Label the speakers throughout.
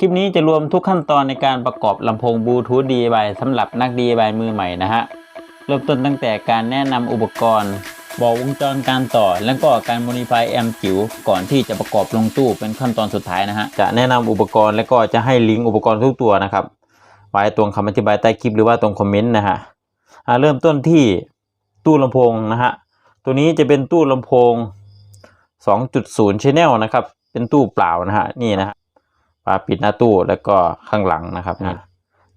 Speaker 1: คลิปนี้จะรวมทุกขั้นตอนในการประกอบลำโพงบลูทูธ DIY สำหรับนัก DIY มือใหม่นะฮะ เริ่มต้นตั้งแต่การแนะนำอุปกรณ์ บอกวงจรการต่อ แล้วก็การ modify แอมจิ๋วก่อนที่จะประกอบลงตู้เป็นขั้นตอนสุดท้ายนะฮะ จะแนะนำอุปกรณ์แล้วก็จะให้ลิงก์อุปกรณ์ทุกตัวนะครับ ไว้ตรงคำอธิบายใต้คลิปหรือว่าตรงคอมเมนต์นะฮะเริ่มต้นที่ตู้ลำโพงนะฮะ ตัวนี้จะเป็นตู้ลำโพง 2.0 Channel นะครับ เป็นตู้เปล่านะฮะ นี่นะฮะาปิดหน้าตู้แล้วก็ข้างหลังนะครับนี่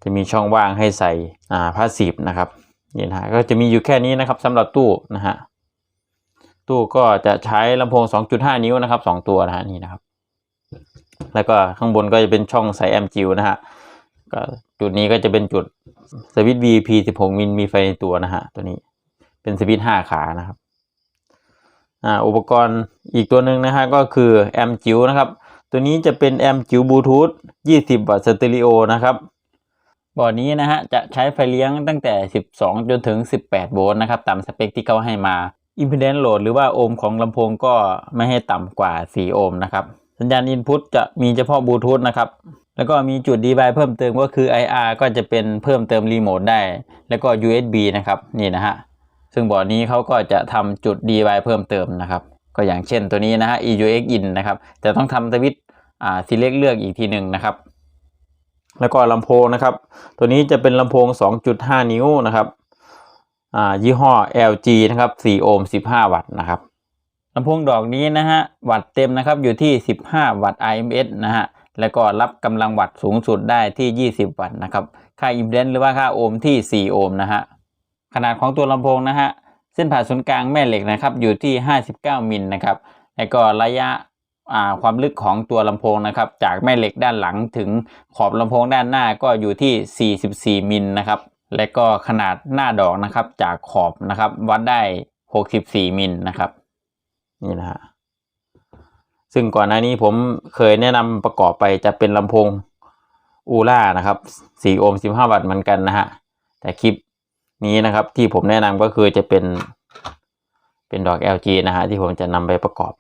Speaker 1: จะมีช่องว่างให้ใส่อ่าพาสซีฟนะครับนี่นะฮะก็จะมีอยู่แค่นี้นะครับสำหรับตู้นะฮะตู้ก็จะใช้ลำโพง 2.5 นิ้วนะครับ 2 ตัวนะฮะนี่นะครับ แล้วก็ข้างบนก็จะเป็นช่องใส่แอมจิวนะฮะก็จุดนี้ก็จะเป็นจุดสวิตช์ VP 16มิลมีไฟในตัวนะฮะตัวนี้เป็นสวิตช์5ขานะครับอ่าอุปกรณ์อีกตัวหนึ่งนะฮะก็คือแอมจิวนะครับ ตัวนี้จะเป็นแอมจิวบลูทูธ20 วัตต์สเตอริโอนะครับบอร์ดนี้นะฮะจะใช้ไฟเลี้ยงตั้งแต่ 12 จนถึง 18 โวลต์นะครับตามสเปคที่เขาให้มา Impedance Load หรือว่าโอห์มของลำโพงก็ไม่ให้ต่ำกว่า 4 โอห์มนะครับ สัญญาณ Input จะมีเฉพาะบลูทูธนะครับ แล้วก็มีจุด DVI เพิ่มเติมก็คือ IR ก็จะเป็นเพิ่มเติมรีโมทได้ แล้วก็ USB นะครับ นี่นะฮะ ซึ่งบอร์ดนี้เขาก็จะทำจุด DVI เพิ่มเติมนะครับ ก็อย่างเช่นตัวนี้นะฮะ EUX in นะครับจะต้องทำสวิตช์อ่า select เลือกอีกทีหนึ่งนะครับ แล้วก็ลำโพงนะครับ ตัวนี้จะเป็นลำโพง 2.5 นิ้วนะครับอ่ายี่ห้อ LG นะครับ 4 โอห์ม 15 วัตต์นะครับลำโพงดอกนี้นะฮะ วัตต์เต็มนะครับอยู่ที่ 15 วัตต์ IMS นะฮะแล้วก็รับกำลังวัตต์สูงสุดได้ที่ 20 วัตต์นะครับ ค่าอิมเพดนหรือว่าค่าโอห์มที่ 4 โอห์มนะฮะ ขนาดของตัวลำโพงนะฮะ เส้นผ่าศูนย์กลางแม่เหล็กนะครับ อยู่ที่ 59มิลนะครับแล้วก็ระยะความลึกของตัวลำโพงนะครับ จากแม่เหล็กด้านหลังถึงขอบลำโพงด้านหน้าก็อยู่ที่ 44มิลนะครับ และก็ขนาดหน้าดอกนะครับ จากขอบนะครับ วัดได้ 64มิลนะครับ นี่นะฮะซึ่งก่อนหน้านี้ผมเคยแนะนำประกอบไปจะเป็นลำโพงอูล่านะครับ 4 โอห์ม 15 วัตต์เหมือนกันนะฮะ แต่คลิป นี้นะครับ ที่ผมแนะนำก็คือจะเป็นเป็นดอก LG นะฮะที่ผมจะนำไปประกอบ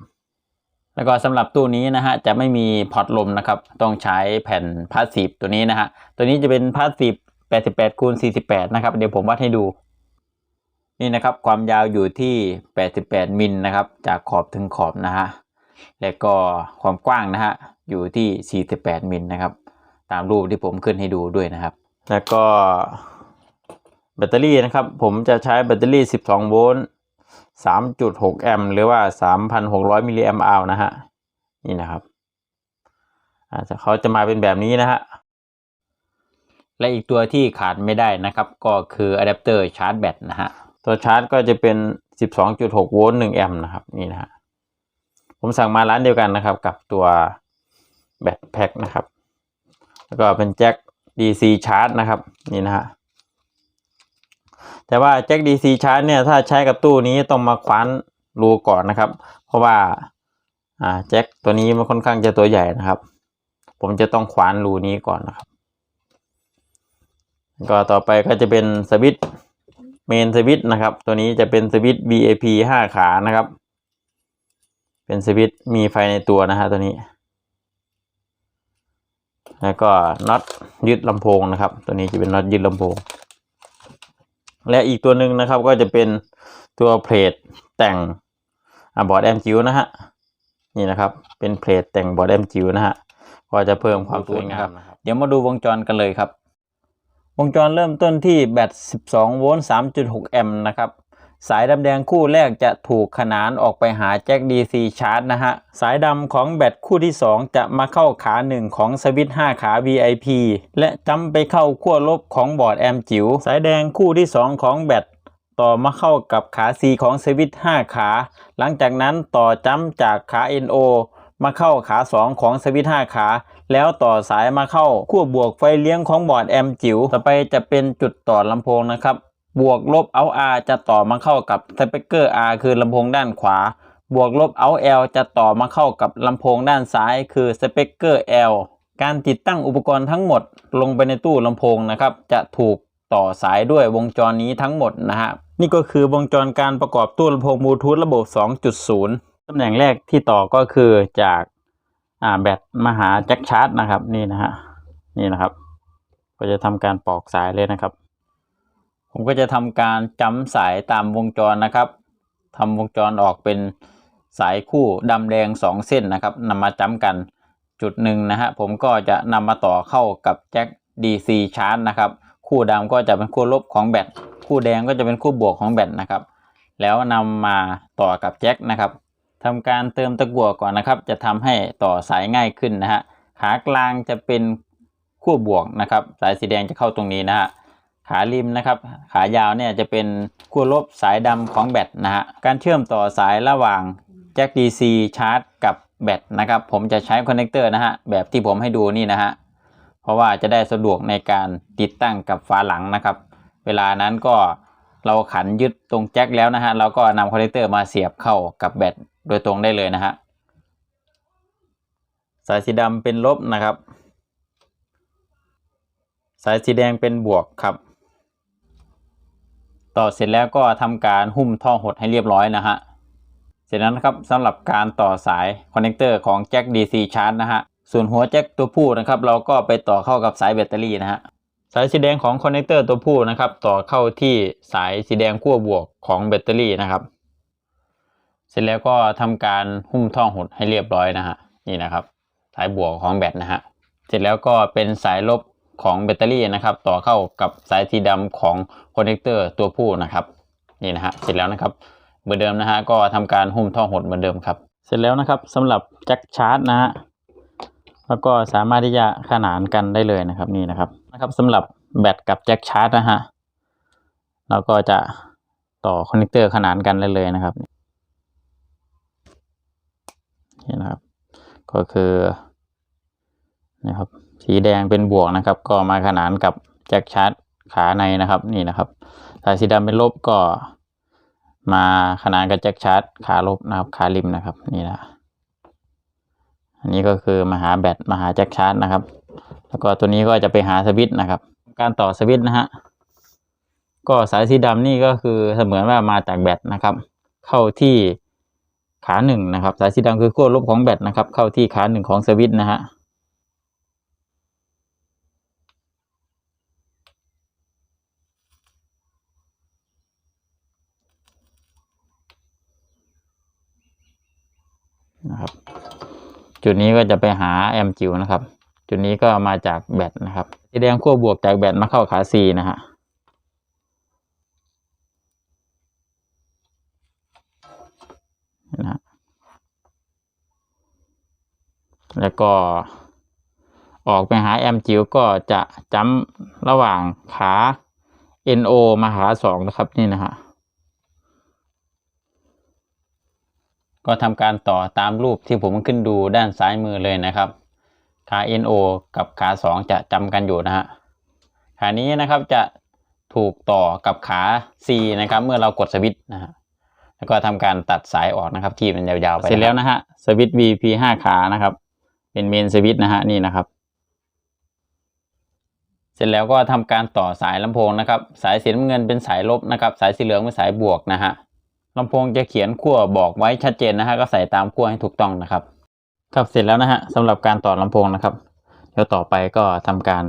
Speaker 1: แล้วก็สำหรับตู้นี้นะฮะจะไม่มีพอร์ตลมนะครับ ต้องใช้แผ่นพาสซีฟตัวนี้นะฮะตัวนี้จะเป็นพาสซีฟ88คูณ48นะครับเดี๋ยวผมวัดให้ดูนี่นะครับความยาวอยู่ที่ 88 มิลนะครับ จากขอบถึงขอบนะฮะแล้วก็ความกว้างนะฮะอยู่ที่ 48 มิลนะครับ ตามรูปที่ผมขึ้นให้ดูด้วยนะครับ แล้วก็ แบตเตอรี่นะครับ ผมจะใช้แบตเตอรี่ 12 โวลต์ 3.6 แอมป์หรือว่า 3,600 มิลลิแอมป์อาวนะฮะ นี่นะครับอาจจะเขาจะมาเป็นแบบนี้นะฮะ และอีกตัวที่ขาดไม่ได้นะครับ ก็คืออะแดปเตอร์ชาร์จแบตนะฮะ ตัวชาร์จก็จะเป็น 12.6 โวลต์ 1 แอมป์นะครับ นี่นะฮะ ผมสั่งมาร้านเดียวกันนะครับ กับตัวแบตแพ็คนะครับ แล้วก็เป็นแจ็ค DC ชาร์จนะครับ นี่นะฮะ แต่ว่าแจ็ค DC ชาร์จเนี่ยถ้าใช้กับตู้นี้ต้องมาคว้านรูก่อนนะครับ เพราะว่าอ่าแจ็คตัวนี้มันค่อนข้างจะตัวใหญ่นะครับ ผมจะต้องคว้านรูนี้ก่อนนะครับ ก็ต่อไปก็จะเป็นสวิตช์เมนสวิตช์นะครับ ตัวนี้จะเป็นสวิตช์ BAP 5ขานะครับ เป็นสวิตช์มีไฟในตัวนะฮะตัวนี้ แล้วก็น็อตยึดลำโพงนะครับ ตัวนี้จะเป็นน็อตยึดลำโพง และอีกตัวหนึ่งนะครับก็จะเป็นตัวเพลทแต่งบอร์ดแอมจิวนะฮะนี่นะครับเป็นเพลทแต่งบอร์ดแอมจิวนะฮะก็จะเพิ่มความสวยงามเดี๋ยวมาดูวงจรกันเลยครับ วงจรเริ่มต้นที่แบต 12 โวลต์ 3.6 แอมป์นะครับ สายดำแดงคู่แรกจะถูกขนานออกไปหาแจ็ค DC ชาร์จนะฮะ สายดำของแบตคู่ที่ 2 จะมาเข้าขาหนึ่งของสวิตช์5ขา VIP และจำไปเข้าขั้วลบของบอร์ดแอมจิ๋วสายแดงคู่ที่ 2 ของแบตต่อมาเข้ากับขา C ของสวิตช์5ขา หลังจากนั้นต่อจำจากขา NO มาเข้าขา 2 ของสวิตช์5ขา แล้วต่อสายมาเข้าขั้วบวกไฟเลี้ยงของบอร์ดแอมจิ๋วต่อไปจะเป็นจุดต่อลำโพงนะครับ บวกลบเอา R จะต่อมาเข้ากับสเปกเกอร์ R คือลำโพงด้านขวา บวกลบเอา L จะต่อมาเข้ากับลำโพงด้านซ้าย คือสเปกเกอร์ L การติดตั้งอุปกรณ์ทั้งหมดลงไปในตู้ลำโพงนะครับ จะถูกต่อสายด้วยวงจรนี้ทั้งหมดนะฮะนี่ก็คือวงจรการประกอบตู้ลำโพงบลูทูธระบบ 2.0ตำแหน่งแรกที่ต่อก็คือจากาแบตมาหาแจ็คชาร์จนะครับนี่นะฮะนี่นะครับ ก็จะทำการปอกสายเลยนะครับ ผมก็จะทำการจำสายตามวงจรนะครับทำวงจรออกเป็นสายคู่ดำแดงสองเส้นนะครับนำมาจำกันจุดหนึ่งนะฮะผมก็จะนำมาต่อเข้ากับแจ็ค DC ชาร์จนะครับ คู่ดำก็จะเป็นคู่ลบของแบตคู่แดงก็จะเป็นคู่บวกของแบตนะครับ แล้วนำมาต่อกับแจ็คนะครับทำการเติมตะกั่วก่อนนะครับ จะทำให้ต่อสายง่ายขึ้นนะฮะขากลางจะเป็นคู่บวกนะครับ สายสีแดงจะเข้าตรงนี้นะฮะ ขาริมนะครับ ขายาวเนี่ยจะเป็นคู่ลบสายดำของแบตนะฮะ การเชื่อมต่อสายระหว่างแจ็ค DC ชาร์จ กับแบตนะครับ ผมจะใช้คอนเนคเตอร์นะฮะ แบบที่ผมให้ดูนี่นะฮะ เพราะว่าจะได้สะดวกในการติดตั้งกับฝาหลังนะครับ เวลานั้นก็เราขันยึดตรงแจ็คแล้วนะฮะ เราก็นำคอนเนคเตอร์มาเสียบเข้ากับแบตโดยตรงได้เลยนะฮะ สายสีดำเป็นลบนะครับ สายสีแดงเป็นบวกครับ ต่อเสร็จแล้วก็ทำการหุ้มท่อหดให้เรียบร้อยนะฮะ เสร็จแล้วนะครับสำหรับการต่อสายคอนเนคเตอร์ของแจ็ค DC Charge นะฮะ ส่วนหัวแจ็คตัวผู้นะครับ เราก็ไปต่อเข้ากับสายแบตเตอรี่นะฮะ สายสีแดงของคอนเนคเตอร์ตัวผู้นะครับ ต่อเข้าที่สายสีแดงขั้วบวกของแบตเตอรี่นะครับ เสร็จแล้วก็ทำการหุ้มท่อหดให้เรียบร้อยนะฮะ นี่นะครับ สายบวกของแบตนะฮะ เสร็จแล้วก็เป็นสายลบ ของแบตเตอรี่นะครับ ต่อเข้ากับสายสีดำของคอนเนคเตอร์ตัวผู้นะครับนี่นะฮะเสร็จแล้วนะครับเหมือนเดิมนะฮะก็ทำการหุ้มท่อหดเหมือนเดิมครับ เสร็จแล้วนะครับสำหรับแจ็คชาร์จนะฮะแล้วก็สามารถที่จะขนานกันได้เลยนะครับนี่นะครับนะครับสำหรับแบตกับแจ็คชาร์จนะฮะเราก็จะต่อคอนเนคเตอร์ขนานกันได้เลยนะครับนี่นะครับ ก็คือนะครับ สีแดงเป็นบวกนะครับ ก็มาขนานกับแจ็คชาร์จขาในนะครับนี่นะครับสายสีดำเป็นลบก็มาขนานกับแจ็คชาร์จขาลบนะครับขาริมนะครับนี่นะอันนี้ก็คือมาหาแบตมาหาแจ็คชาร์จนะครับ แล้วก็ตัวนี้ก็จะไปหาสวิตช์นะครับ การต่อสวิตช์นะฮะก็สายสีดำนี่ก็คือเสมือนว่ามาจากแบตนะครับ เข้าที่ขาหนึ่งนะครับ สายสีดำคือขั้วลบของแบตนะครับ เข้าที่ขาหนึ่งของสวิตช์นะฮะ นะครับ จุดนี้ก็จะไปหาแอมจิวนะครับ จุดนี้ก็มาจากแบตนะครับสีแดงขั้วบวกจากแบตมาเข้าขา C นะฮะนะแล้วก็ออกไปหาแอมจิวก็จะจำระหว่างขา NO มาหาสองนะครับนี่นะฮะ ก็ทำการต่อตามรูปที่ผมขึ้นดูด้านซ้ายมือเลยนะครับ ขา NO กับขา 2 จะจำกันอยู่นะฮะขานี้นะครับจะถูกต่อกับขา C นะครับ เมื่อเรากดสวิตช์นะฮะแล้วก็ทำการตัดสายออกนะครับที่มันยาวๆไปเสร็จแล้วนะฮะสวิตช์ VP 5ขานะครับ เป็นเมนสวิตช์นะฮะนี่นะครับ เสร็จแล้วก็ทำการต่อสายลำโพงนะครับ สายสีน้ำเงินเป็นสายลบนะครับ สายสีเหลืองเป็นสายบวกนะฮะ ลำโพงจะเขียนขั้วบอกไว้ชัดเจนนะฮะก็ใส่ตามขั้วให้ถูกต้องนะครับครับเสร็จแล้วนะฮะสำหรับการต่อลำโพงนะครับเดี๋ยวต่อไปก็ทำการ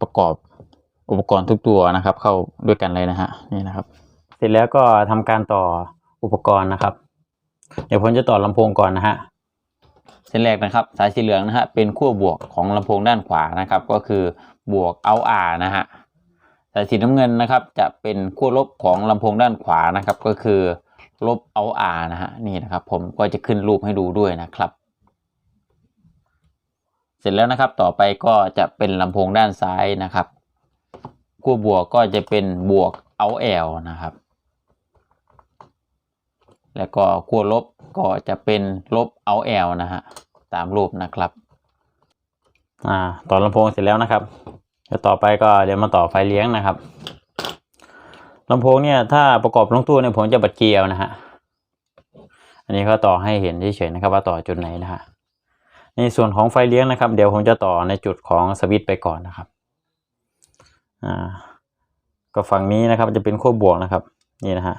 Speaker 1: ประกอบอุปกรณ์ทุกตัวนะครับ เข้าด้วยกันเลยนะฮะนี่นะครับ เสร็จแล้วก็ทำการต่ออุปกรณ์นะครับ เดี๋ยวผมจะต่อลำโพงก่อนนะฮะเส้นแรกนะครับ สายสีเหลืองนะฮะเป็นขั้วบวกของลำโพงด้านขวานะครับ ก็คือบวกเอาอานะฮะ สายสีน้ำเงินนะครับจะเป็นขั้วลบของลำโพงด้านขวานะครับ ก็คือลบเอาอานะฮะนี่นะครับ ผมก็จะขึ้นรูปให้ดูด้วยนะครับ เสร็จแล้วนะครับต่อไปก็จะเป็นลำโพงด้านซ้ายนะครับขั้วบวกก็จะเป็นบวกเอาแอลนะครับ แล้วก็ขั้วลบก็จะเป็นลบเอาแอลนะฮะตามรูปนะครับอ่าต่อลำโพงเสร็จแล้วนะครับ เดี๋ยวต่อไปก็เดี๋ยวมาต่อไฟเลี้ยงนะครับลำโพงเนี่ยถ้าประกอบลงตู้เนี่ยผมจะบัดเกลียวนะฮะอันนี้ก็ต่อให้เห็นเฉยๆนะครับ ว่าต่อจุดไหนนะฮะในส่วนของไฟเลี้ยงนะครับ เดี๋ยวผมจะต่อในจุดของสวิตไปก่อนนะครับอ่าก็ฝั่งนี้นะครับจะเป็นขั้วบวกนะครับนี่นะฮะ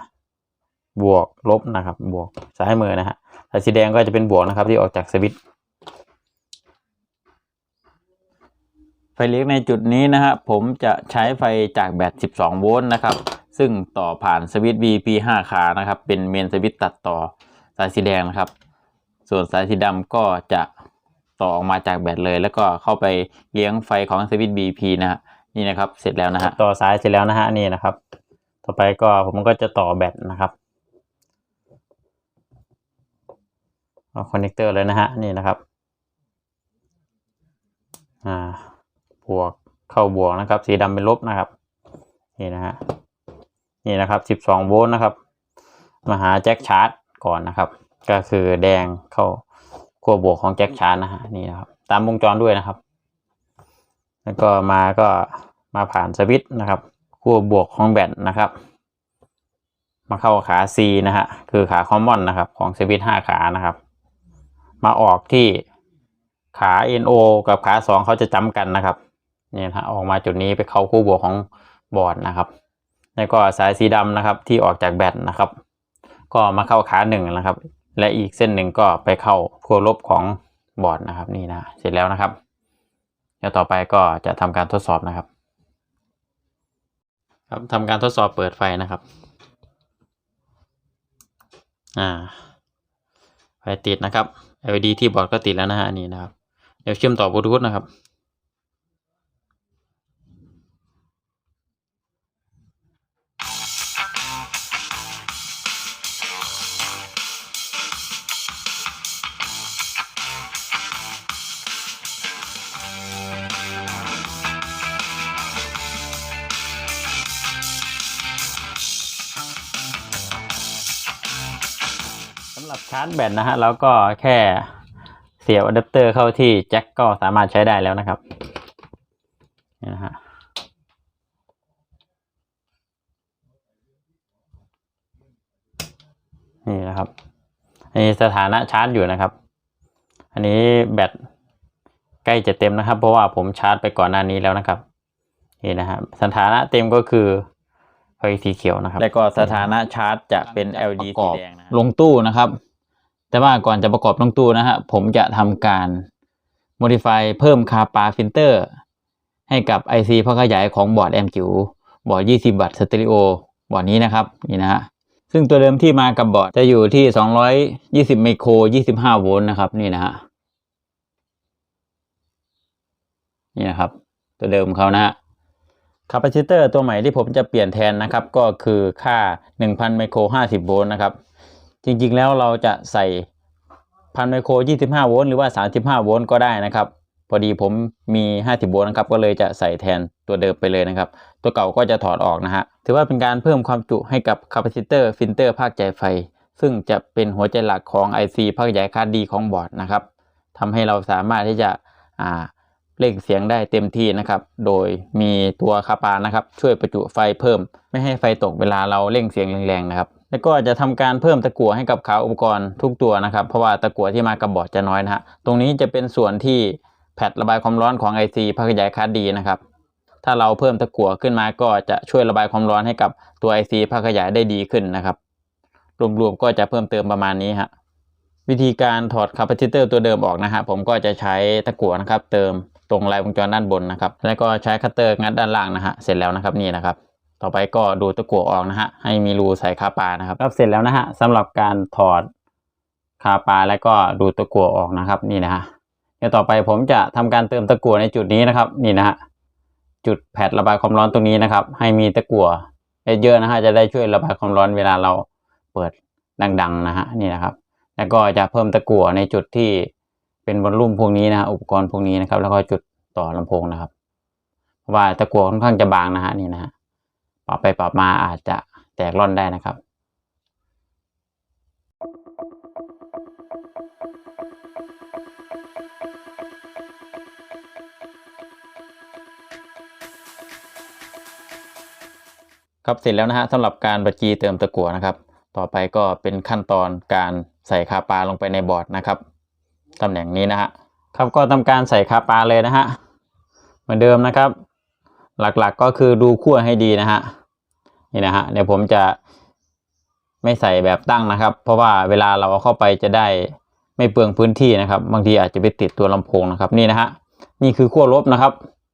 Speaker 1: บวกลบนะครับ บวกซ้ายมือนะฮะสายสีแดงก็จะเป็นบวกนะครับ ที่ออกจากสวิตช์ ไฟเลี้ยงในจุดนี้นะฮะผมจะใช้ไฟจากแบต 12 โวลต์นะครับ ซึ่งต่อผ่านสวิตช์ BP 5 ขานะครับ เป็นเมนสวิตช์ตัดต่อสายสีแดงนะครับ ส่วนสายสีดำก็จะต่อออกมาจากแบตเลย แล้วก็เข้าไปเลี้ยงไฟของสวิตช์ BP นะฮะนี่นะครับเสร็จแล้วนะฮะต่อสายเสร็จแล้วนะฮะนี่นะครับ ต่อไปก็ผมก็จะต่อแบตนะครับเอาคอนเนคเตอร์เลยนะฮะนี่นะครับอ่า บวกเข้าบวกนะครับ สีดำเป็นลบนะครับ นี่นะฮะ นี่นะครับสิบสองโวลต์นะครับ มาหาแจ็คชาร์จก่อนนะครับ ก็คือแดงเข้าขั้วบวกของแจ็คชาร์จนะฮะ นี่นะครับ ตามวงจรด้วยนะครับ แล้วก็มาก็มาผ่านสวิตช์นะครับขั้วบวกของแบตนะครับ มาเข้าขา C นะฮะ คือขาคอมมอนนะครับ ของสวิตช์ห้าขานะครับ มาออกที่ขา NO กับขาสองเขาจะจำกันนะครับ นี่นะออกมาจุดนี้ไปเข้าคู่บวกของบอร์ดนะครับแล้วก็สายสีดำนะครับที่ออกจากแบตนะครับ ก็มาเข้าขาหนึ่งนะครับ และอีกเส้นหนึ่งก็ไปเข้าขั้วลบของบอร์ดนะครับนี่นะเสร็จแล้วนะครับเดี๋ยวต่อไปก็จะทำการทดสอบนะครับ ครับทำการทดสอบเปิดไฟนะครับอ่าไฟติดนะครับ LED ที่บอร์ดก็ติดแล้วนะฮะนี่นะครับ เดี๋ยวเชื่อมต่อบลูทูธนะครับ รับชาร์จแบตนะฮะแล้วก็แค่เสียบอะแดปเตอร์เข้าที่แจ็คก็สามารถใช้ได้แล้วนะครับนี่นะฮะนี่นะครับนนี้สถานะชาร์จอยู่นะครับ อันนี้แบตใกล้จะเต็มนะครับ เพราะว่าผมชาร์จไปก่อนหน้านี้แล้วนะครับนี่นะฮะสถานะเต็มก็คือ ไฟสีเขียวนะครับ แล้วก็สถานะชาร์จจะเป็น LED สีแดงลงตู้นะครับ แต่ว่าก่อนจะประกอบลงตู้นะฮะผมจะทำการ modify เพิ่มคาปาฟิลเตอร์ให้กับ IC พักขยายของบอร์ดแอมจิ๋วบอร์ด 20 วัตต์สเตอริโอบอร์ดนี้นะครับนี่นะฮะซึ่งตัวเดิมที่มากับบอร์ดจะอยู่ที่ 220 ไมโคร 25 โวลต์นะครับนี่นะฮะนี่นะครับ ตัวเดิมเขานะฮะ คาปาซิเตอร์ตัวใหม่ที่ผมจะเปลี่ยนแทนนะครับก็คือค่า 1,000 ไมโคร 50 โวลต์นะครับ จริงๆแล้วเราจะใส่พันไมโคร 25 โวลต์หรือว่า 35 โวลต์ก็ได้นะครับ พอดีผมมี 50 โวลต์นะครับ ก็เลยจะใส่แทนตัวเดิมไปเลยนะครับ ตัวเก่าก็จะถอดออกนะฮะ ถือว่าเป็นการเพิ่มความจุให้กับคาปาซิเตอร์ฟิลเตอร์ภาคจ่ายไฟ ซึ่งจะเป็นหัวใจหลักของ IC ภาคใหญ่คาดดีของบอร์ดนะครับทำให้เราสามารถที่จะ เร่งเสียงได้เต็มที่นะครับ โดยมีตัวคาปานะครับ ช่วยประจุไฟเพิ่ม ไม่ให้ไฟตกเวลาเราเร่งเสียงแรงๆนะครับ แล้วก็จะทำการเพิ่มตะกั่วให้กับขาอุปกรณ์ทุกตัวนะครับ เพราะว่าตะกั่วที่มากับบอร์ดจะน้อยนะฮะ ตรงนี้จะเป็นส่วนที่แผดระบายความร้อนของ IC ภาคขยายคาร์ดดีนะครับ ถ้าเราเพิ่มตะกั่วขึ้นมาก็จะช่วยระบายความร้อนให้กับตัว IC ภาคขยายได้ดีขึ้นนะครับ รวมๆก็จะเพิ่มเติมประมาณนี้ฮะ วิธีการถอดคาปาซิเตอร์ตัวเดิมออกนะฮะ ผมก็จะใช้ตะกั่วนะครับเติม ตรงลายวงจรด้านบนนะครับ แล้วก็ใช้คัตเตอร์งัดด้านล่างนะฮะเสร็จแล้วนะครับนี่นะครับ ต่อไปก็ดูตะกั่วออกนะฮะให้มีรูใส่คาปานะครับรับเสร็จแล้วนะฮะสำหรับการถอดคาปาแล้วก็ดูตะกั่วออกนะครับนี่นะฮะเดี๋ยวต่อไปผมจะทำการเติมตะกั่วในจุดนี้นะครับนี่นะฮะจุดแผดระบายความร้อนตรงนี้นะครับ ให้มีตะกั่วเยอะๆนะฮะจะได้ช่วยระบายความร้อนเวลาเราเปิดดังๆนะฮะนี่นะครับ แล้วก็จะเพิ่มตะกั่วในจุดที่ เป็นวอลลุ่มพวกนี้นะฮะอุปกรณ์พวกนี้นะครับ แล้วก็จุดต่อลำโพงนะครับ เพราะว่าตะกั่วค่อนข้างจะบางนะฮะนี่นะฮะปรับไปปรับมาอาจจะแตกร่อนได้นะครับครับเสร็จแล้วนะฮะสำหรับการบัจีเติมตะกั่วนะครับ ต่อไปก็เป็นขั้นตอนการใส่คาปาลงไปในบอร์ดนะครับ ตำแหน่งนี้นะฮะครับก็ทำการใส่คาปาเลยนะฮะเหมือนเดิมนะครับ หลักๆก็คือดูขั้วให้ดีนะฮะนี่นะฮะเดี๋ยวผมจะไม่ใส่แบบตั้งนะครับ เพราะว่าเวลาเราเอาเข้าไปจะได้ไม่เปลืองพื้นที่นะครับ บางทีอาจจะไปติดตัวลำโพงนะครับนี่นะฮะนี่คือขั้วลบนะครับ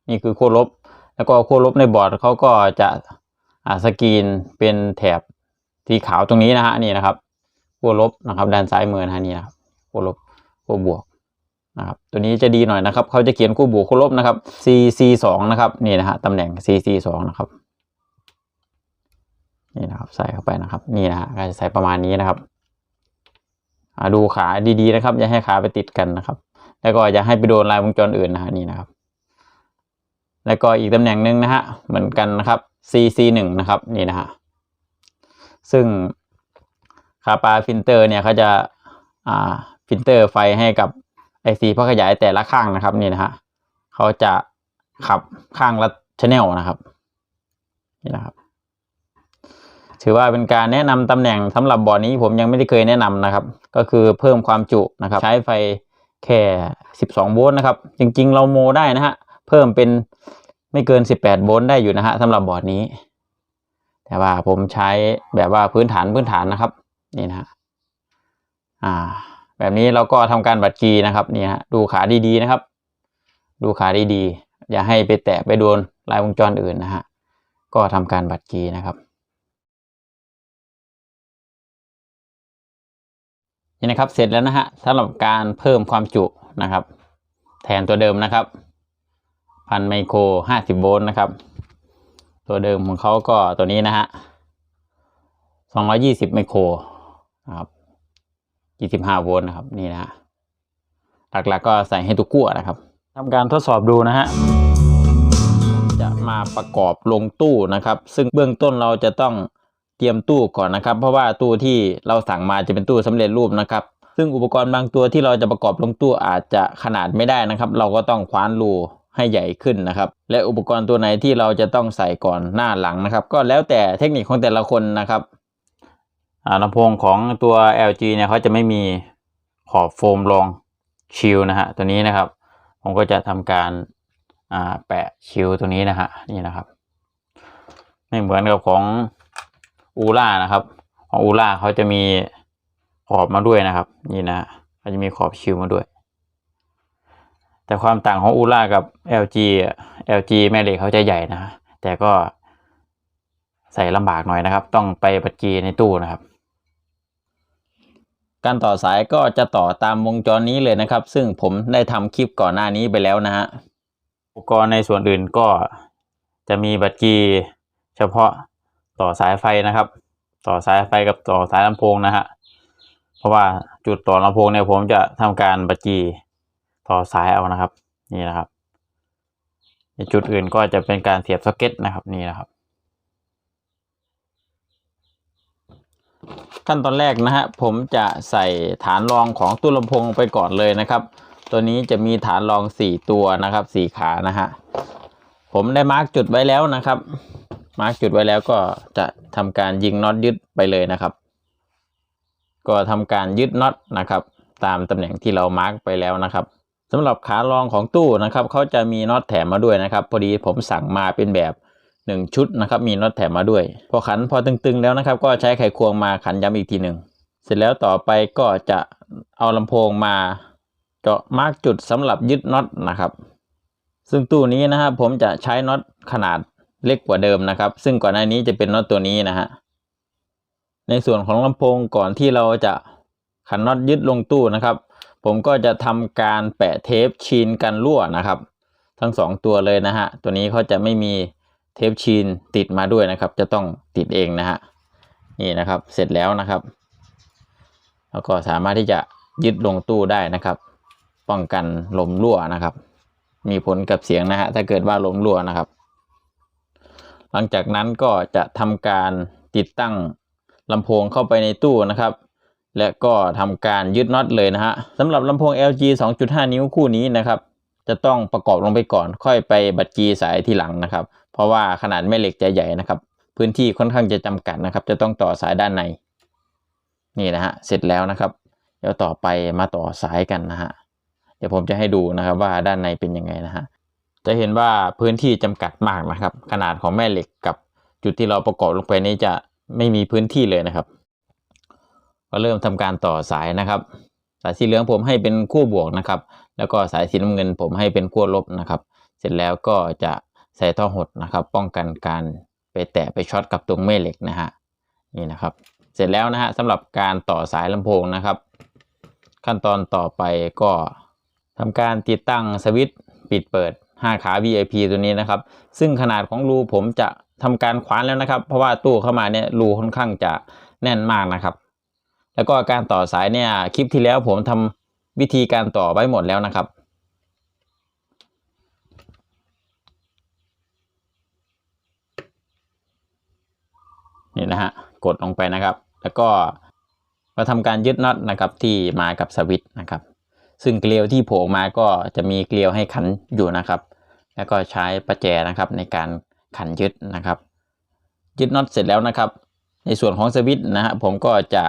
Speaker 1: นี่คือขั้วลบ แล้วก็ขั้วลบในบอร์ดเขาก็จะอ่าสกรีนเป็นแถบสีขาวตรงนี้นะฮะนี่นะครับขั้วลบนะครับ ด้านซ้ายมือนะฮะนี่นะครับขั้วลบ ขั้บวกนะครับตัวนี้จะดีหน่อยนะครับ เขาจะเขียนขั้บวกขั้ลบนะครับ CC สองนะครับนี่นะฮะตำแหน่ง CC สองนะครับนี่นะครับใส่เข้าไปนะครับ นี่นะฮะก็จะใส่ประมาณนี้นะครับดูขาดีๆนะครับ อย่าให้ขาไปติดกันนะครับ แล้วก็อย่าให้ไปโดนลายวงจรอื่นนะฮะนี่นะครับ แล้วก็อีกตำแหน่งหนึ่งนะฮะเหมือนกันนะครับ CC หนึ่งนะครับนี่นะฮะซึ่งคาปาฟิลเตอร์เนี่ยเขาจะอ่า ฟิลเตอร์ไฟให้กับไอซีพักขยายแต่ละข้างนะครับนี่นะฮะเขาจะขับข้างละชแนลนะครับนี่นะครับ ถือว่าเป็นการแนะนำตำแหน่งสำหรับบอร์ดนี้ผมยังไม่ได้เคยแนะนำนะครับ ก็คือเพิ่มความจุนะครับ ใช้ไฟแค่ 12 โวลต์นะครับ จริงๆ เราโมได้นะฮะ เพิ่มเป็นไม่เกิน 18 โวลต์ได้อยู่นะฮะสำหรับบอร์ดนี้ แต่ว่าผมใช้แบบว่าพื้นฐานพื้นฐานนะครับ นี่นะฮะ อ่า แบบนี้เราก็ทำการบัดกีนะครับนี่ฮะดูขาดีๆนะครับ ดูขาดีๆ อย่าให้ไปแตะไปโดนลายวงจรอื่นนะฮะก็ทำการบัดกีนะครับนี่นะครับเสร็จแล้วนะฮะสำหรับการเพิ่มความจุนะครับ แทนตัวเดิมนะครับพันไมโครห้าสิบโวลต์นะครับ ตัวเดิมของเขาก็ตัวนี้นะฮะสองร้อยี่สิบไมโครนะครับ ยี่สิบห้าโวลต์นะครับนี่นะฮะหลักๆก็ใส่ให้ตุกั่วนะครับทำการทดสอบดูนะฮะจะมาประกอบลงตู้นะครับ ซึ่งเบื้องต้นเราจะต้องเตรียมตู้ก่อนนะครับ เพราะว่าตู้ที่เราสั่งมาจะเป็นตู้สำเร็จรูปนะครับ ซึ่งอุปกรณ์บางตัวที่เราจะประกอบลงตู้อาจจะขนาดไม่ได้นะครับ เราก็ต้องคว้านรูให้ใหญ่ขึ้นนะครับ และอุปกรณ์ตัวไหนที่เราจะต้องใส่ก่อนหน้าหลังนะครับ ก็แล้วแต่เทคนิคของแต่ละคนนะครับ ลำโพงของตัว LG เนี่ยเขาจะไม่มีขอบโฟมรองชิลนะฮะตัวนี้นะครับ ผมก็จะทำการาแปะชิลตัวนี้นะฮะนี่นะครับ ไม่เหมือนกับของอูล่านะครับ ของอูล่าเขาจะมีขอบมาด้วยนะครับ นี่นะเขาจะมีขอบชิวมาด้วย แต่ความต่างของอูล่ากับ LG LG แม่เหล็กเขาจะใหญ่นะ แต่ก็ใส่ลำบากหน่อยนะครับ ต้องไปปัดจีในตู้นะครับ การต่อสายก็จะต่อตามวงจรนี้เลยนะครับ ซึ่งผมได้ทำคลิปก่อนหน้านี้ไปแล้วนะฮะอุปกรณ์ในส่วนอื่นก็จะมีบัตรกีเฉพาะต่อสายไฟนะครับ ต่อสายไฟกับต่อสายลำโพงนะฮะเพราะว่าจุดต่อลำโพงเนี่ยผมจะทำการบัจจีต่อสายเอานะครับ นี่นะครับจุดอื่นก็จะเป็นการเสียบซ็อกเก็ตนะครับนี่นะครับ ขั้นตอนแรกนะฮะผมจะใส่ฐานรองของตู้ลำโพงไปก่อนเลยนะครับ ตัวนี้จะมีฐานรองสี่ตัวนะครับสี่ขานะฮะผมได้มาร์กจุดไว้แล้วนะครับ มาร์กจุดไว้แล้วก็จะทำการยิงน็อตยึดไปเลยนะครับ ก็ทำการยึดน็อตนะครับ ตามตำแหน่งที่เรามาร์กไปแล้วนะครับสำหรับขารองของตู้นะครับเขาจะมีน็อตแถมมาด้วยนะครับ พอดีผมสั่งมาเป็นแบบ หนึ่งชุดนะครับมีน็อตแถมมาด้วย พอขันพอตึงๆแล้วนะครับ ก็ใช้ไขควงมาขันย้ำอีกทีหนึ่งเสร็จแล้วต่อไปก็จะเอาลำโพงมาเจาะมาร์กจุดสำหรับยึดน็อตนะครับ ซึ่งตู้นี้นะครับผมจะใช้น็อตขนาดเล็กกว่าเดิมนะครับ ซึ่งก่อนหน้านี้จะเป็นน็อตตัวนี้นะฮะในส่วนของลำโพงก่อนที่เราจะขันน็อตยึดลงตู้นะครับ ผมก็จะทำการแปะเทปชีนกันรั่วนะครับ ทั้งสองตัวเลยนะฮะตัวนี้เขาจะไม่มี ทปชีนติดมาด้วยนะครับ จะต้องติดเองนะฮะนี่นะครับเสร็จแล้วนะครับ แล้วก็สามารถที่จะยึดลงตู้ได้นะครับ ป้องกันลมรั่วนะครับ มีผลกับเสียงนะฮะถ้าเกิดว่าลมรั่วนะครับ หลังจากนั้นก็จะทำการติดตั้งลำโพงเข้าไปในตู้นะครับ และก็ทำการยึดน็อตเลยนะฮะสำหรับลำโพง LG 2.5 นิ้วคู่นี้นะครับ จะต้องประกอบลงไปก่อน ค่อยไปบัดจีสายที่หลังนะครับ ราะว่าขนาดแม่เหล็กจะใหญ่นะครับ พื้นที่ค่อนข้างจะจำกัดนะครับ จะต้องต่อสายด้านใน นี่นะฮะเสร็จแล้วนะครับ เดี๋ยวต่อไปมาต่อสายกันนะฮะเดี๋ยวผมจะให้ดูนะครับว่าด้านในเป็นยังไงนะฮะจะเห็นว่าพื้นที่จำกัดมากนะครับ ขนาดของแม่เหล็กกับจุดที่เราประกอบลงไปนี้จะไม่มีพื้นที่เลยนะครับ ก็เริ่มทำการต่อสายนะครับ สายสีเหลืองผมให้เป็นขั้วบวกนะครับ แล้วก็สายสีน้ำเงินผมให้เป็นขั้วลบนะครับ เสร็จแล้วก็จะ ใส่ท่อหดนะครับ ป้องกันการไปแตะไปช็อตกับตรงแม่เหล็กนะฮะนี่นะครับ เสร็จแล้วนะฮะสำหรับการต่อสายลำโพงนะครับ ขั้นตอนต่อไปก็ทำการติดตั้งสวิตช์ปิดเปิด 5 ขา VIP ตัวนี้นะครับ ซึ่งขนาดของรูผมจะทำการขวานแล้วนะครับ เพราะว่าตู้เข้ามาเนี่ยรูค่อนข้างจะแน่นมากนะครับ แล้วก็การต่อสายเนี่ยคลิปที่แล้วผมทำวิธีการต่อไว้หมดแล้วนะครับ นี่นะฮะกดลงไปนะครับ แล้วก็เราทำการยึดน็อตนะครับที่มากับสวิตช์นะครับ ซึ่งเกลียวที่โผล่มาก็จะมีเกลียวให้ขันอยู่นะครับ แล้วก็ใช้ประแจนะครับในการขันยึดนะครับ ยึดน็อตเสร็จแล้วนะครับ ในส่วนของสวิตช์นะฮะผมก็จะ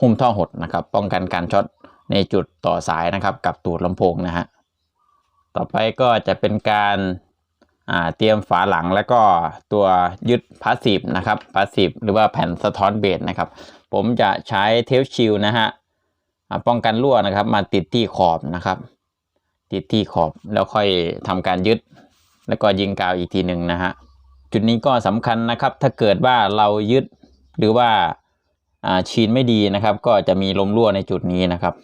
Speaker 1: หุ้มท่อหดนะครับ ป้องกันการช็อตในจุดต่อสายนะครับ กับตูดลำโพงนะฮะต่อไปก็จะเป็นการ เตรียมฝาหลังแล้วก็ตัวยึดพาสซีฟนะครับพาสซีฟหรือว่าแผ่นสะท้อนเบสนะครับ ผมจะใช้เทปชิลนะฮะป้องกันรั่วนะครับ มาติดที่ขอบนะครับ ติดที่ขอบแล้วค่อยทำการยึด แล้วก็ยิงกาวอีกทีหนึ่งนะฮะจุดนี้ก็สำคัญนะครับ ถ้าเกิดว่าเรายึดหรือว่าชีนไม่ดีนะครับ ก็จะมีลมรั่วในจุดนี้นะครับ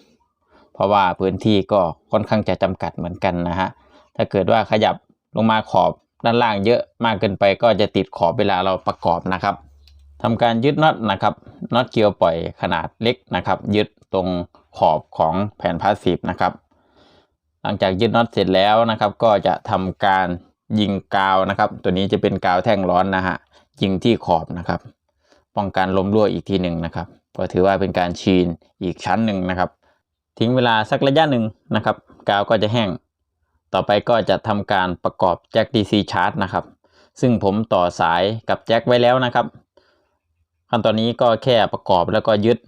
Speaker 1: เพราะว่าพื้นที่ก็ค่อนข้างจะจำกัดเหมือนกันนะฮะถ้าเกิดว่าขยับ ลงมาขอบด้านล่างเยอะมากเกินไปก็จะติดขอบเวลาเราประกอบนะครับทำการยึดน็อตนะครับน็อตเกลียวปล่อยขนาดเล็กนะครับ ยึดตรงขอบของแผ่นพลาสติกนะครับ หลังจากยึดน็อตเสร็จแล้วนะครับ ก็จะทำการยิงกาวนะครับ ตัวนี้จะเป็นกาวแท่งร้อนนะฮะยิงที่ขอบนะครับ ป้องกันลมรั่วอีกทีหนึ่งนะครับ ก็ถือว่าเป็นการชีนอีกชั้นหนึ่งนะครับ ทิ้งเวลาสักระยะหนึ่งนะครับ กาวก็จะแห้ง ต่อไปก็จะทำการประกอบแจ็ค DC charge นะครับ ซึ่งผมต่อสายกับแจ็คไว้แล้วนะครับ ขั้นตอนนี้ก็แค่ประกอบแล้วก็ยึด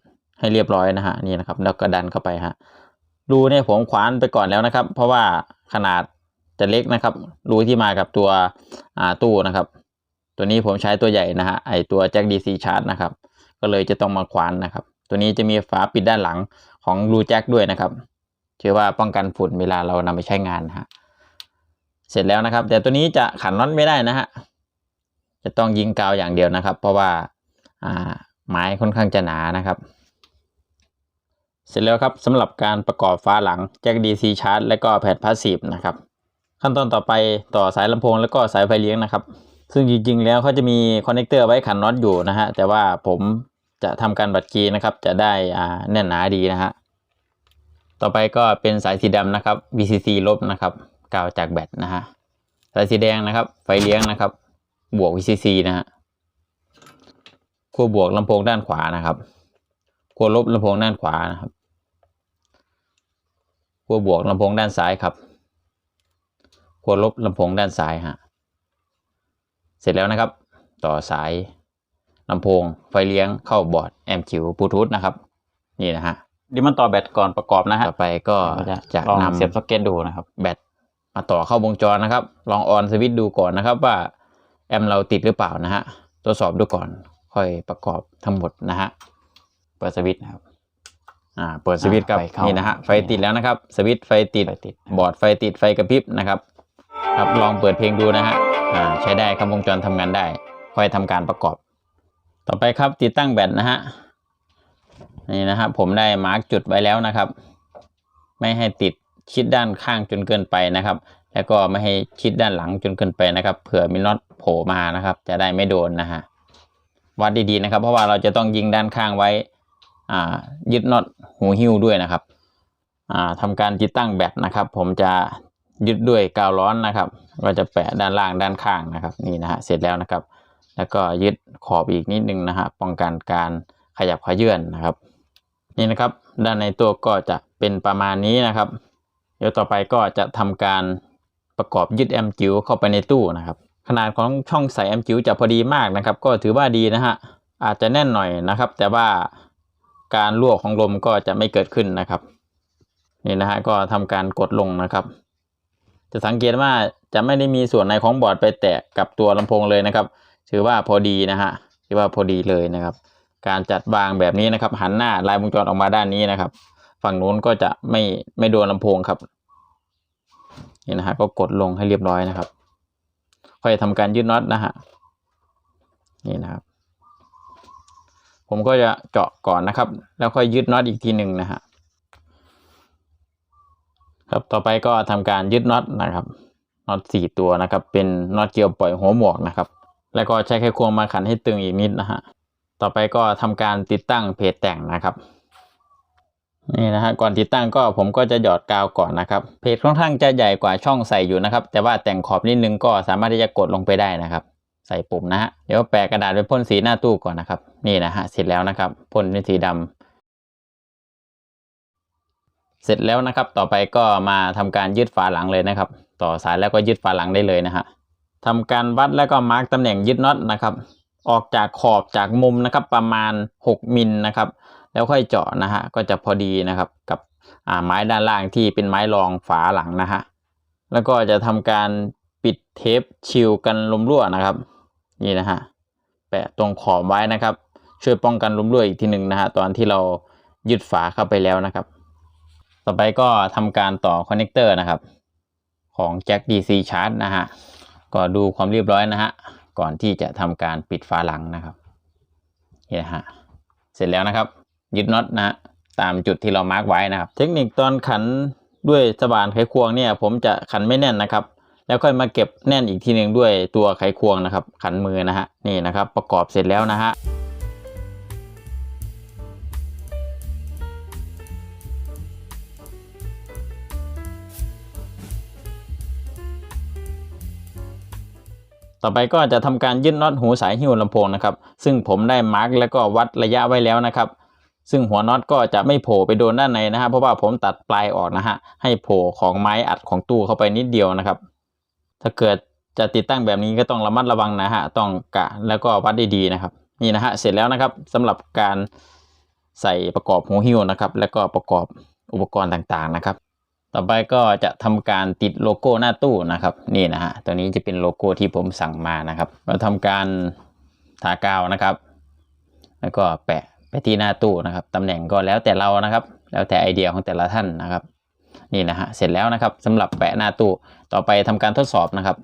Speaker 1: ให้เรียบร้อยนะฮะนี่นะครับแล้วก็ดันเข้าไปฮะรูเนี่ยผมขวานไปก่อนแล้วนะครับ เพราะว่าขนาดจะเล็กนะครับรูที่มากับตัวตู้นะครับ ตัวนี้ผมใช้ตัวใหญ่นะฮะไอตัวแจ็ค DC charge นะครับ ก็เลยจะต้องมาขวานนะครับ ตัวนี้จะมีฝาปิดด้านหลังของรูแจ็คด้วยนะครับ ชื่อว่าป้องกันฝุ่นเวลาเรานำไปใช้งานฮะเสร็จแล้วนะครับ แต่ตัวนี้จะขันน็อตไม่ได้นะฮะจะต้องยิงกาวอย่างเดียวนะครับ เพราะว่าอ่าไม้ค่อนข้างจะหนานะครับ เสร็จแล้วครับสำหรับการประกอบฟ้าหลังแจ็ค DC charge และก็แผ่นพาสซีฟนะครับ ขั้นตอนต่อไปต่อสายลำโพงแล้วก็สายไฟเลี้ยงนะครับ ซึ่งจริงๆแล้วเขาจะมีคอนเนคเตอร์ไว้ขันน็อตอยู่นะฮะแต่ว่าผมจะทำการบัดกีนะครับ จะได้อ่าแน่นหนาดีนะฮะ ต่อไปก็เป็นสายสีดำนะครับ VCC ลบนะครับกาวจากแบตนะฮะสายสีแดงนะครับ ไฟเลี้ยงนะครับ บวก VCC นะฮะขั้วบวกลำโพงด้านขวานะครับขั้วลบลำโพงด้านขวานะครับขั้วบวกลำโพงด้านซ้ายครับขั้วลบลำโพงด้านซ้ายฮะเสร็จแล้วนะครับ ต่อสายลำโพงไฟเลี้ยงเข้าบอร์ดแอมจิ๋วบลูทูธนะครับ นี่นะฮะ ดียวมันต่อแบตก่อนประกอบนะฮะต่อไปก็จะ
Speaker 2: ลอง
Speaker 1: นำ
Speaker 2: เสียบซ็อกเก็ตดูนะครับ
Speaker 1: แบตมาต่อเข้าวงจรนะครับ ลองออนสวิตช์ดูก่อนนะครับว่าแอมเราติดหรือเปล่านะฮะตรวจสอบดูก่อนค่อยประกอบทั้งหมดนะฮะเปิดสวิตช์นะครับอ่าเปิดสวิตช์ครับ
Speaker 2: ไฟเข้า
Speaker 1: นี่นะฮะไฟติดแล้วนะครับ สวิตช์ไฟติด
Speaker 2: ไฟติด
Speaker 1: บอร์ดไฟติดไฟกระพริบนะครับ ครับลองเปิดเพลงดูนะฮะอ่าใช้ได้ครับวงจรทำงานได้ ค่อยทำการประกอบ ต่อไปครับติดตั้งแบตนะฮะ นี่นะฮะผมได้มาร์กจุดไว้แล้วนะครับ ไม่ให้ติดชิดด้านข้างจนเกินไปนะครับ แล้วก็ไม่ให้ชิดด้านหลังจนเกินไปนะครับ เผื่อมีน็อตโผล่มานะครับ จะได้ไม่โดนนะฮะวัดดีๆนะครับ เพราะว่าเราจะต้องยิงด้านข้างไว้อ่ายึดน็อตหูหิ้วด้วยนะครับอ่าทำการติดตั้งแบตนะครับ ผมจะยึดด้วยกาวร้อนนะครับ ก็จะแปะด้านล่างด้านข้างนะครับนี่นะฮะเสร็จแล้วนะครับ แล้วก็ยึดขอบอีกนิดนึงนะฮะป้องกันการขยับขยื่นนะครับ นี่นะครับ ด้านในตัวก็จะเป็นประมาณนี้นะครับ เดี๋ยวต่อไปก็จะทำการประกอบยึดแอมจิ๋วเข้าไปในตู้นะครับ ขนาดของช่องใส่แอมจิ๋วจะพอดีมากนะครับ ก็ถือว่าดีนะฮะอาจจะแน่นหน่อยนะครับ แต่ว่าการรั่วของลมก็จะไม่เกิดขึ้นนะครับนี่นะฮะก็ทำการกดลงนะครับ จะสังเกตว่าจะไม่ได้มีส่วนในของบอร์ดไปแตะกับตัวลำโพงเลยนะครับ ถือว่าพอดีนะฮะถือว่าพอดีเลยนะครับ การจัดวางแบบนี้นะครับ หันหน้าลายวงจรออกมาด้านนี้นะครับ ฝั่งนู้นก็จะไม่ไม่โดนลำโพงครับนี่นะฮะก็กดลงให้เรียบร้อยนะครับ ค่อยทำการยืดน็อตนะฮะนี่นะครับ ผมก็จะเจาะก่อนนะครับ แล้วค่อยยืดน็อตอีกทีหนึ่งนะฮะครับต่อไปก็ทำการยืดน็อตนะครับน็อตสี่ตัวนะครับ เป็นน็อตเกี่ยวปล่อยหัวหมวกนะครับ แล้วก็ใช้ไขควงมาขันให้ตึงอีกนิดนะฮะ ต่อไปก็ทำการติดตั้งเพจแต่งนะครับนี่นะฮะก่อนติดตั้งก็ผมก็จะหยอดกาวก่อนนะครับเพจค่อนข้างจะใหญ่กว่าช่องใส่อยู่นะครับ แต่ว่าแต่งขอบนิดนึงก็สามารถที่จะกดลงไปได้นะครับ ใส่ปุ่มนะฮะเดี๋ยวแปะกระดาษไปพ่นสีหน้าตู้ก่อนนะครับ นี่นะฮะเสร็จแล้วนะครับพ่นเป็นสีดำเสร็จแล้วนะครับ ต่อไปก็มาทำการยืดฝาหลังเลยนะครับ ต่อสายแล้วก็ยืดฝาหลังได้เลยนะฮะทำการวัดแล้วก็มาร์กตำแหน่งยึดน็อตนะครับ ออกจากขอบจากมุมนะครับประมาณ 6มิลนะครับ แล้วค่อยเจาะนะฮะก็จะพอดีนะครับกับไม้ด้านล่างที่เป็นไม้รองฝาหลังนะฮะแล้วก็จะทำการปิดเทปชิลกันลมรั่วนะครับ นี่นะฮะแปะตรงขอบไว้นะครับ ช่วยป้องกันลมรั่วอีกทีหนึ่งนะฮะตอนที่เรายึดฝาเข้าไปแล้วนะครับ ต่อไปก็ทำการต่อคอนเนคเตอร์นะครับ ของแจ็ค DC Charge นะฮะก็ดูความเรียบร้อยนะฮะ ก่อนที่จะทำการปิดฝาหลังนะครับนี่นะฮะเสร็จแล้วนะครับ ยึดน็อตนะฮะตามจุดที่เรามาร์กไว้นะครับ เทคนิคตอนขันด้วยสว่านไขควงเนี่ย ผมจะขันไม่แน่นนะครับ แล้วค่อยมาเก็บแน่นอีกทีหนึ่งด้วยตัวไขควงนะครับ ขันมือนะฮะนี่นะครับ ประกอบเสร็จแล้วนะฮะ ต่อไปก็จะทำการยึดน็อตหูสายหิ้วลำโพงนะครับ ซึ่งผมได้มาร์กแล้วก็วัดระยะไว้แล้วนะครับ ซึ่งหัวน็อตก็จะไม่โผล่ไปโดนด้านในนะฮะเพราะว่าผมตัดปลายออกนะฮะให้โผล่ของไม้อัดของตู้เข้าไปนิดเดียวนะครับ ถ้าเกิดจะติดตั้งแบบนี้ก็ต้องระมัดระวังนะฮะต้องกะแล้วก็วัดดีๆนะครับนี่นะฮะเสร็จแล้วนะครับสำหรับการใส่ประกอบหูหิ้วนะครับ แล้วก็ประกอบอุปกรณ์ต่างๆนะครับ ต่อไปก็จะทำการติดโลโก้หน้าตู้นะครับนี่นะฮะตัวนี้จะเป็นโลโก้ที่ผมสั่งมานะครับ เราทำการทากาวนะครับ แล้วก็แปะไปที่หน้าตู้นะครับตำแหน่งก็แล้วแต่เรานะครับ แล้วแต่ไอเดียของแต่ละท่านนะครับนี่นะฮะเสร็จแล้วนะครับสำหรับแปะหน้าตู้ต่อไปทำการทดสอบนะครับ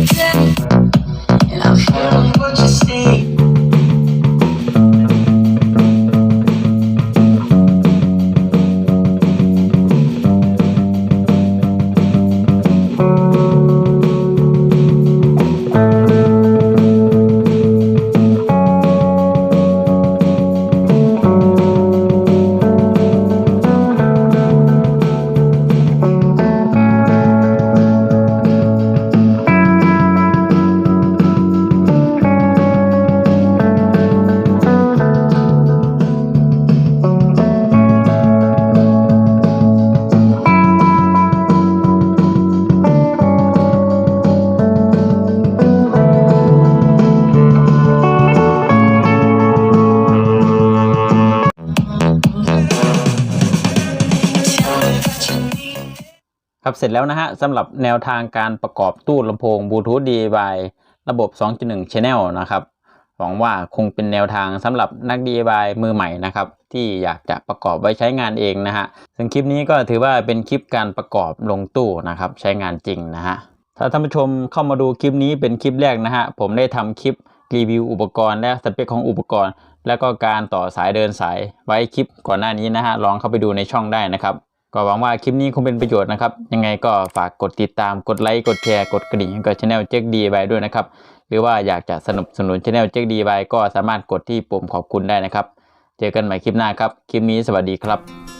Speaker 2: forget.
Speaker 1: ครับเสร็จแล้วนะฮะสำหรับแนวทางการประกอบตู้ลำโพงบลูทูธ DIY ระบบ 2.1 Channel นะครับหวังว่าคงเป็นแนวทางสำหรับนัก DIY มือใหม่นะครับ ที่อยากจะประกอบไว้ใช้งานเองนะฮะซึ่งคลิปนี้ก็ถือว่าเป็นคลิปการประกอบลงตู้นะครับ ใช้งานจริงนะฮะถ้าท่านผู้ชมเข้ามาดูคลิปนี้เป็นคลิปแรกนะฮะผมได้ทำคลิปรีวิวอุปกรณ์และสเปคของอุปกรณ์ แล้วก็การต่อสายเดินสายไว้คลิปก่อนหน้านี้นะฮะลองเข้าไปดูในช่องได้นะครับ ก็หวังว่าคลิปนี้คงเป็นประโยชน์นะครับ ยังไงก็ฝากกดติดตามกดไลค์กดแชร์กดกระดิ่งให้กับช anel เจ๊กดีได้วยนะครับ หรือว่าอยากจะสนับสนุนช anel เจ๊กดีไก็สามารถกดที่ปุ่มขอบคุณได้นะครับ เจอกันใหม่คลิปหน้าครับ คลิปนี้สวัสดีครับ